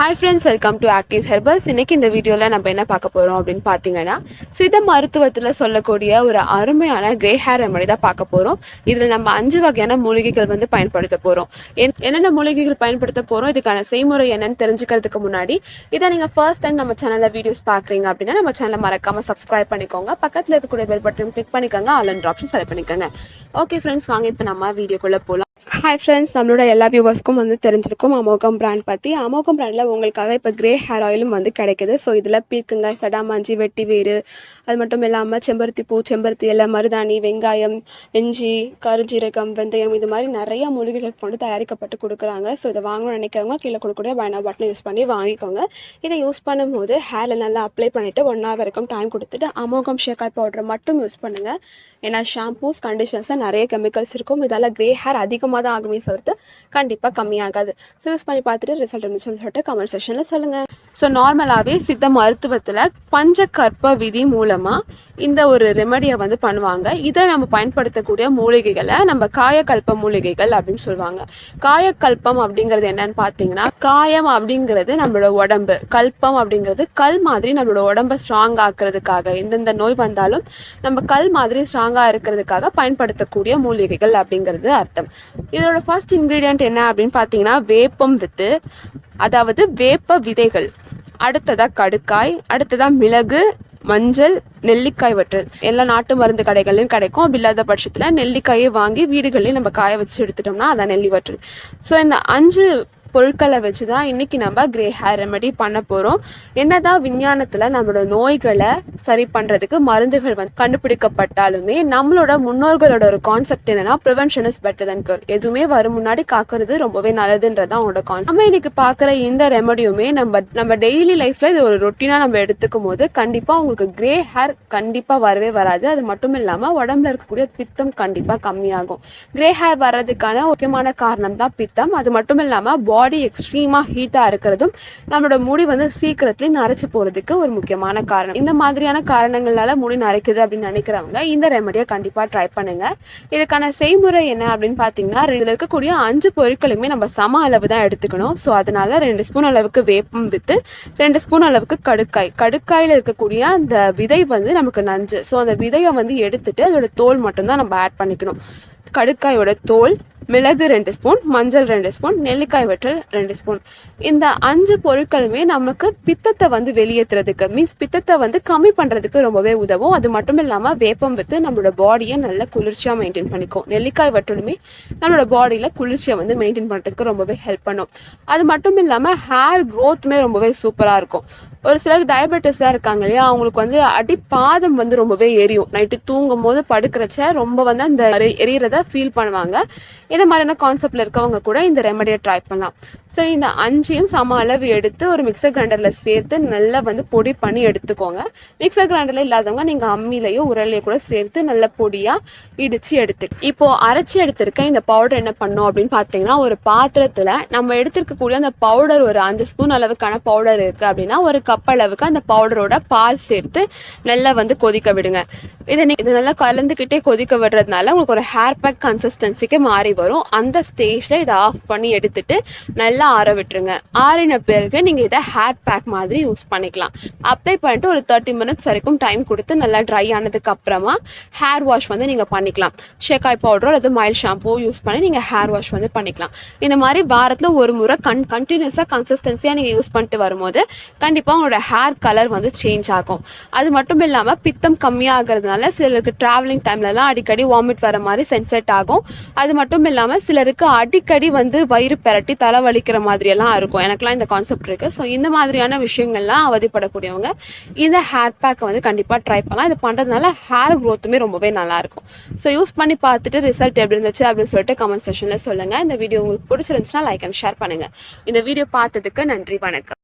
Hi friends welcome to active herbals இன்னைக்கு இந்த வீடியோவில் நம்ம என்ன பார்க்க போகிறோம் அப்படின்னு பார்த்தீங்கன்னா சித்த மருத்துவத்தில் சொல்லக்கூடிய ஒரு அருமையான கிரே ஹேர் ரெமடி தான் பார்க்க போகிறோம் இதில் நம்ம அஞ்சு வகையான மூலிகைகள் வந்து பயன்படுத்த போகிறோம் என்னென்ன மூலிகைகள் பயன்படுத்த போகிறோம் இதுக்கான செய்முறை என்னன்னு தெரிஞ்சுக்கிறதுக்கு முன்னாடி இதை நீங்கள் ஃபர்ஸ்ட் டைம் நம்ம சேனலில் வீடியோஸ் பார்க்குறீங்க அப்படின்னா நம்ம சேனலை மறக்காமல் சப்ஸ்கிரைப் பண்ணிக்கோங்க. பக்கத்தில் இருக்கக்கூடிய பெல் பட்டன் கிளிக் பண்ணிக்கோங்க. ஆல் அண்ட் ஆப்ஷன் செலக்ட் பண்ணிக்கோங்க. ஓகே ஃப்ரெண்ட்ஸ் வாங்க இப்போ நம்ம வீடியோக்குள்ளே போகலாம் ஹாய் ஃப்ரெண்ட்ஸ் நம்மளோட எல்லா வியூவர்ஸ்க்கும் வந்து தெரிஞ்சிருக்கும் அமோகம் பிராண்ட் பற்றி அமோகம் பிராண்டில் உங்களுக்காக இப்போ கிரே ஹேர் ஆயிலும் வந்து கிடைக்குது. ஸோ இதில் பீர்க்குங்க சடாமாஞ்சி வெட்டி வேறு அது மட்டும் இல்லாமல் செம்பருத்தி பூ செம்பருத்தி இலை மருதாணி வெங்காயம் இஞ்சி கருஞ்சீரகம் வெந்தயம் இது மாதிரி நிறைய மூலிகைகள் கொண்டு தயாரிக்கப்பட்டு கொடுக்குறாங்க. ஸோ இதை வாங்கணும்னு நினைக்கிறவங்க கீழே கொடுக்கக்கூடிய பயணா பட்டனை யூஸ் பண்ணி வாங்கிக்கோங்க. இதை யூஸ் பண்ணும்போது ஹேரில் நல்லா அப்ளை பண்ணிவிட்டு ஒன் ஹவர் வரைக்கும் டைம் கொடுத்துட்டு அமோகம் ஷேக்காய் பவுடரை மட்டும் யூஸ் பண்ணுங்கள் ஏன்னா ஷாம்பூஸ் கண்டிஷனர்ஸாக நிறைய கெமிக்கல்ஸ் இருக்கும். இதால் கிரே ஹேர் அதிகமாக தான் ஆகுமே தவிர்த்து கண்டிப்பாக கம்மியாகாது. ஸோ யூஸ் பண்ணி பார்த்துட்டு ரிசல்ட் இருந்துச்சுன்னு சொல்லிட்டு கமெண்ட் செஷனில் சொல்லுங்கள் ஸோ நார்மலாகவே சித்த மருத்துவத்தில் பஞ்சகற்ப விதி மூலமாக இந்த ஒரு ரெமடியை வந்து பண்ணுவாங்க. இதை நம்ம பயன்படுத்தக்கூடிய மூலிகைகளை நம்ம காயக்கல்ப மூலிகைகள் அப்படின்னு சொல்லுவாங்க. காயக்கல்பம் அப்படிங்கிறது என்னன்னு பார்த்தீங்கன்னா காயம் அப்படிங்கிறது நம்மளோட உடம்பு கல்பம் அப்படிங்கிறது கல் மாதிரி நம்மளோட உடம்பை ஸ்ட்ராங் ஆக்குறதுக்காக எந்தெந்த நோய் வந்தாலும் நம்ம கல் மாதிரி ஸ்ட்ராங்காக இருக்கிறதுக்காக பயன்படுத்தக்கூடிய மூலிகைகள் அப்படிங்கிறது அர்த்தம். இதோட ஃபர்ஸ்ட் இன்க்ரீடியன்ட் என்ன அப்படின்னு பார்த்தீங்கன்னா வேப்பம் வித்து அதாவது வேப்ப விதைகள். அடுத்ததாக கடுக்காய் அடுத்ததாக மிளகு மஞ்சள் நெல்லிக்காய் வற்றல். எல்லா நாட்டு மருந்து கடைகள்லையும் கிடைக்கும். அப்படி இல்லாத பட்சத்தில் நெல்லிக்காயை வாங்கி வீடுகள்லையும் நம்ம காய வச்சு எடுத்துட்டோம்னா அதான் நெல்லி வற்றல். ஸோ இந்த அஞ்சு பொருட்களை வச்சு தான் இன்றைக்கி நம்ம கிரே ஹேர் ரெமெடி பண்ண போகிறோம் என்ன தான் விஞ்ஞானத்தில் நம்மளோட நோய்களை சரி பண்ணுறதுக்கு மருந்துகள் வந்து கண்டுபிடிக்கப்பட்டாலுமே நம்மளோட முன்னோர்களோட ஒரு கான்செப்ட் என்னன்னா prevention is better than cure எதுவுமே வரும் முன்னாடி காக்கிறது ரொம்பவே நல்லதுன்றது தான் அவங்களோட கான்செப்ட் நம்ம இன்றைக்கி பார்க்குற இந்த ரெமடியுமே நம்ம நம்ம டெய்லி லைஃப்பில் இது ஒரு ரொட்டீனாக நம்ம எடுத்துக்கும் போது கண்டிப்பாக உங்களுக்கு கிரே ஹேர் கண்டிப்பாக வரவே வராது. அது மட்டும் இல்லாமல் உடம்புல இருக்கக்கூடிய பித்தம் கண்டிப்பாக கம்மியாகும். கிரே ஹேர் வர்றதுக்கான முக்கியமான காரணம் தான் பித்தம். அது மட்டும் இல்லாமல் பாடி எக்ஸ்ட்ரீமாக ஹீட்டாக இருக்கிறதும் நம்மளோட முடி வந்து சீக்கிரத்துலேயே நரைச்சி போகிறதுக்கு ஒரு முக்கியமான காரணம். இந்த மாதிரியான காரணங்களால் முடி நரைக்குது அப்படின்னு நினைக்கிறவங்க இந்த ரெமடியை கண்டிப்பாக ட்ரை பண்ணுங்கள் இதுக்கான செய்முறை என்ன அப்படின்னு பார்த்தீங்கன்னா இதில் இருக்கக்கூடிய அஞ்சு பொருட்களுமே நம்ம சம அளவு தான் எடுத்துக்கணும். ஸோ அதனால ரெண்டு ஸ்பூன் அளவுக்கு வேப்பம் வித்து ரெண்டு ஸ்பூன் அளவுக்கு கடுக்காய். கடுக்காயில் இருக்கக்கூடிய அந்த விதை வந்து நமக்கு நஞ்சு. ஸோ அந்த விதையை வந்து எடுத்துட்டு அதோட தோல் மட்டும்தான் நம்ம ஆட் பண்ணிக்கணும். கடுக்காயோட தோல் மிளகு ரெண்டு ஸ்பூன் மஞ்சள் ரெண்டு ஸ்பூன் நெல்லிக்காய் வற்றல் ரெண்டு ஸ்பூன். இந்த அஞ்சு பொருட்களுமே நமக்கு பித்தத்தை வந்து வெளியேற்றுறதுக்கு மீன்ஸ் பித்தத்தை வந்து கம்மி பண்ணுறதுக்கு ரொம்பவே உதவும். அது மட்டும் இல்லாமல் வேப்பம் வித்து நம்மளோட பாடியை நல்ல குளிர்ச்சியாக மெயின்டைன் பண்ணிக்கும். நெல்லிக்காய் வற்றலுமே நம்மளோட பாடியில் குளிர்ச்சியை வந்து மெயின்டைன் பண்ணுறதுக்கு ரொம்பவே ஹெல்ப் பண்ணும். அது மட்டும் இல்லாமல் ஹேர் க்ரோத்துமே ரொம்பவே சூப்பராக இருக்கும். ஒரு சிலருக்கு டயபெட்டிஸாக இருக்காங்க இல்லையா? அவங்களுக்கு வந்து அடி பாதம் வந்து ரொம்பவே எரியும். நைட்டு தூங்கும் போது படுக்கிறச்ச ரொம்ப வந்து அந்த எரி- எரியறத ஃபீல் பண்ணுவாங்க. இது மாதிரியான கான்செப்டில் இருக்கவங்க கூட இந்த ரெமடியை ட்ரை பண்ணலாம். ஸோ இந்த அஞ்சையும் சம அளவு எடுத்து ஒரு மிக்சர் கிரைண்டரில் சேர்த்து நல்லா வந்து பொடி பண்ணி எடுத்துக்கோங்க. மிக்சர் கிரைண்டரில் இல்லாதவங்க நீங்கள் அம்மிலையோ உரலையோ கூட சேர்த்து நல்ல பொடியாக இடித்து எடுத்து. இப்போது அரைச்சி எடுத்திருக்க இந்த பவுடர் என்ன பண்ணோம் அப்படின்னு பார்த்தீங்கன்னா ஒரு பாத்திரத்தில் நம்ம எடுத்திருக்கக்கூடிய அந்த பவுடர் ஒரு அஞ்சு ஸ்பூன் அளவுக்கான பவுடர் இருக்குது அப்படின்னா ஒரு கப் அளவுக்கு அந்த பவுடரோட பால் சேர்த்து நல்லா வந்து கொதிக்க விடுங்க. இதை நீ இது நல்லா கலந்துக்கிட்டே கொதிக்க விடுறதுனால உங்களுக்கு ஒரு ஹேர் பேக் கன்சிஸ்டன்சிக்கு மாறி வரும். அந்த ஸ்டேஜில் இதை ஆஃப் பண்ணி எடுத்துட்டு நல்லா ஆற விட்டுருங்க. ஆறின பிறகு நீங்கள் இதை ஹேர் பேக் மாதிரி யூஸ் பண்ணிக்கலாம். அப்ளை பண்ணிட்டு ஒரு தேர்ட்டி மினிட்ஸ் வரைக்கும் டைம் கொடுத்து நல்லா ட்ரை ஆனதுக்கு அப்புறமா ஹேர் வாஷ் வந்து நீங்கள் பண்ணிக்கலாம். ஷேக்காய் பவுடரோ அல்லது மைல் ஷாம்பூ யூஸ் பண்ணி நீங்கள் ஹேர் வாஷ் வந்து பண்ணிக்கலாம். இந்த மாதிரி வாரத்தில் ஒரு முறை கன் கண்டினியூஸாக கன்சிஸ்டன்சியாக நீங்கள் யூஸ் பண்ணிட்டு வரும்போது கண்டிப்பாக உங்களோட ஹேர் கலர் வந்து சேஞ்ச் ஆகும். அது மட்டும் இல்லாமல் பித்தம் கம்மியாகிறதுனால சிலருக்கு ட்ராவலிங் டைம்லலாம் அடிக்கடி வாமிட் வர மாதிரி சென்செட் ஆகும். அது மட்டும் இல்லாமல் சிலருக்கு அடிக்கடி வந்து வயிறு பெரட்டி தலை வலிக்கிற மாதிரியெல்லாம் இருக்கும். எனக்குலாம் இந்த கான்செப்ட் இருக்குது ஸோ இந்த மாதிரியான விஷயங்கள்லாம் அவதிப்படக்கூடியவங்க இந்த ஹேர் பேக்கை வந்து கண்டிப்பாக ட்ரை பண்ணலாம். இது பண்ணுறதுனால ஹேர் க்ரோத்துமே ரொம்பவே நல்லாயிருக்கும். ஸோ யூஸ் பண்ணி பார்த்துட்டு ரிசல்ட் எப்படி இருந்துச்சு அப்படின்னு சொல்லிட்டு கமெண்ட் செஷனில் சொல்லுங்கள் இந்த வீடியோ உங்களுக்கு பிடிச்சிருந்துச்சுன்னா லைக் அண்ட் ஷேர் பண்ணுங்கள் இந்த வீடியோ பார்த்ததுக்கு நன்றி வணக்கம்.